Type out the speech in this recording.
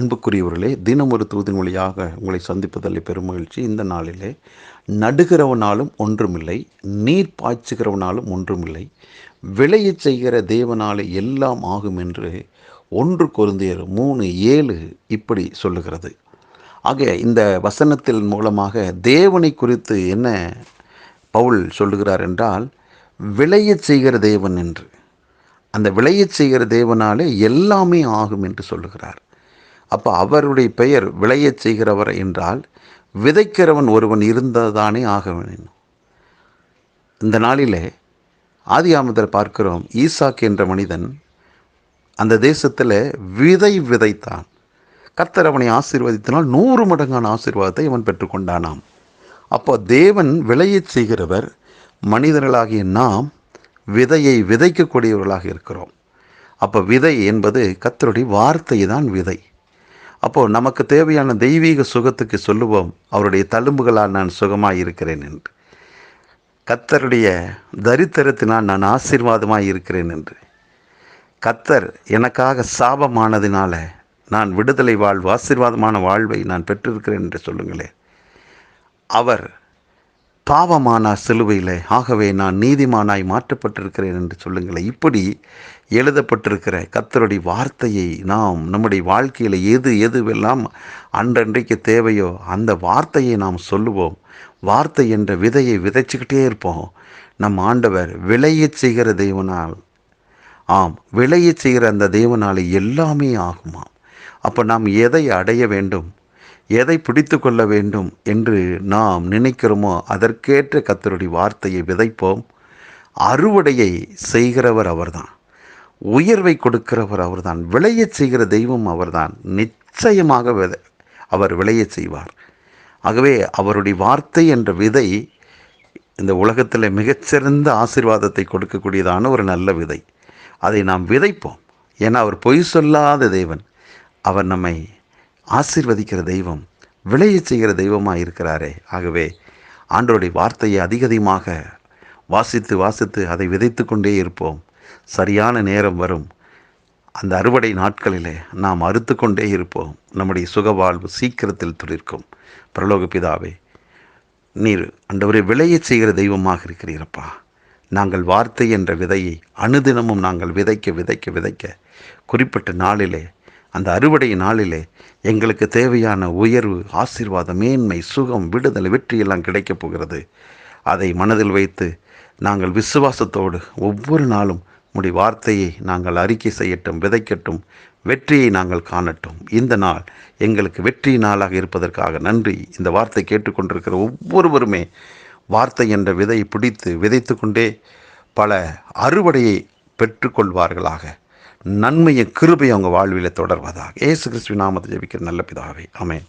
அன்புக்குரியவர்களே தினம் ஒரு தூதின் வழியாக உங்களை சந்திப்பதில் பெருமகிழ்ச்சி. இந்த நாளிலே நடுகிறவனாலும் ஒன்றுமில்லை நீர் பாய்ச்சுகிறவனாலும் ஒன்றுமில்லை விளையச் செய்கிற தேவனாலே எல்லாம் ஆகும் என்று ஒன்று கொருந்தியர் மூணு ஏழு இப்படி சொல்லுகிறது. ஆக இந்த வசனத்தின் மூலமாக தேவனை குறித்து என்ன பவுல் சொல்லுகிறார் என்றால் விளையச் செய்கிற தேவன் என்று. அந்த விளையச் செய்கிற தேவனாலே எல்லாமே ஆகும் என்று சொல்லுகிறார். அப்போ அவருடைய பெயர் விளையச் செய்கிறவர் என்றால் விதைக்கிறவன் ஒருவன் இருந்ததானே ஆக வேண்டும். இந்த நாளிலே ஆதியாமத்தில் பார்க்கிறோம் ஈசாக் என்ற மனிதன் அந்த தேசத்தில் விதை விதைத்தான். கர்த்தர் அவனை ஆசீர்வதித்தினால் நூறு மடங்கான ஆசீர்வாதத்தை அவன் பெற்றுக்கொண்டானாம் அப்போ தேவன் விளையச் செய்கிறவர் மனிதர்களாகிய நாம் விதையை விதைக்கக்கூடியவர்களாக இருக்கிறோம். அப்போ விதை என்பது கத்தருடைய வார்த்தை தான் விதை. அப்போது நமக்கு தேவையான தெய்வீக சுகத்துக்கு சொல்லுவோம் அவருடைய தழும்புகளால் நான் சுகமாக இருக்கிறேன் என்று. கத்தருடைய தரித்திரத்தினால் நான் ஆசீர்வாதமாக இருக்கிறேன் என்று. கத்தர் எனக்காக சாபமானதினால நான் விடுதலை வாழ்வு ஆசீர்வாதமான வாழ்வை நான் பெற்றிருக்கிறேன் என்று சொல்லுங்களேன். அவர் பாவமானார் சிலுவையில் ஆகவே நான் நீதிமானாய் மாற்றப்பட்டிருக்கிறேன் என்று சொல்லுங்களேன். இப்படி எழுதப்பட்டிருக்கிற கத்தருடைய வார்த்தையை நாம் நம்முடைய வாழ்க்கையில் எது எதுவெல்லாம் அன்றன்றைக்கு தேவையோ அந்த வார்த்தையை நாம் சொல்லுவோம். வார்த்தை என்ற விதையை விதைச்சிக்கிட்டே இருப்போம். நம் ஆண்டவர் விளையச் செய்கிற தெய்வனால் ஆம் விளையச் செய்கிற அந்த தெய்வனாலே எல்லாமே ஆகுமாம். அப்போ நாம் எதை அடைய வேண்டும்? எதை பிடித்து கொள்ள வேண்டும் என்று நாம் நினைக்கிறோமோ அதற்கேற்ற கத்தருடைய வார்த்தையை விதைப்போம். அறுவடையை செய்கிறவர் அவர்தான். உயர்வை கொடுக்கிறவர் அவர்தான். விளையச் செய்கிற தெய்வம் அவர்தான். நிச்சயமாக விதை அவர் விளையச் செய்வார். ஆகவே அவருடைய வார்த்தை என்ற விதை இந்த உலகத்தில் மிகச்சிறந்த ஆசீர்வாதத்தை கொடுக்கக்கூடியதான ஒரு நல்ல விதை. அதை நாம் விதைப்போம். ஏன்னா அவர் பொய் சொல்லாத தேவன். அவர் நம்மை ஆசீர்வதிக்கிற தெய்வம் விளைய செய்கிற தெய்வமாக இருக்கிறாரே. ஆகவே ஆண்டோருடைய வார்த்தையை அதிக அதிகமாக வாசித்து வாசித்து அதை விதைத்து கொண்டே இருப்போம். சரியான நேரம் வரும். அந்த அறுவடை நாட்களிலே நாம் அறுத்து கொண்டே இருப்போம். நம்முடைய சுகவாழ்வு சீக்கிரத்தில் துளிர்க்கும். பிரலோக பிதாவே நீர் அண்டவரை விளைய செய்கிற தெய்வமாக இருக்கிறீரப்பா. நாங்கள் வார்த்தை என்ற விதையை அனுதினமும் நாங்கள் விதைக்க விதைக்க விதைக்க குறிப்பிட்ட நாளிலே அந்த அறுவடை நாளிலே எங்களுக்கு தேவையான உயர்வு ஆசீர்வாதம் மேன்மை சுகம் விடுதலை வெற்றியெல்லாம் கிடைக்கப் போகிறது. அதை மனதில் வைத்து நாங்கள் விசுவாசத்தோடு ஒவ்வொரு நாளும் முடி வார்த்தையை நாங்கள் அறிக்கை செய்யட்டும் விதைக்கட்டும் வெற்றியை நாங்கள் காணட்டும். இந்த நாள் எங்களுக்கு வெற்றி நாளாக இருப்பதற்காக நன்றி. இந்த வார்த்தை கேட்டுக்கொண்டிருக்கிற ஒவ்வொருவருமே வார்த்தை என்ற விதை பிடித்து விதைத்து கொண்டே பல அறுவடையை பெற்றுக்கொள்வார்களாக. நன்மையை கிருபை அவங்க வாழ்வில் தொடர்வதாக. ஏசு கிறிஸ்துவின் நாமத்தை ஜெபிக்கிற நல்ல பிதாவே. ஆமென்.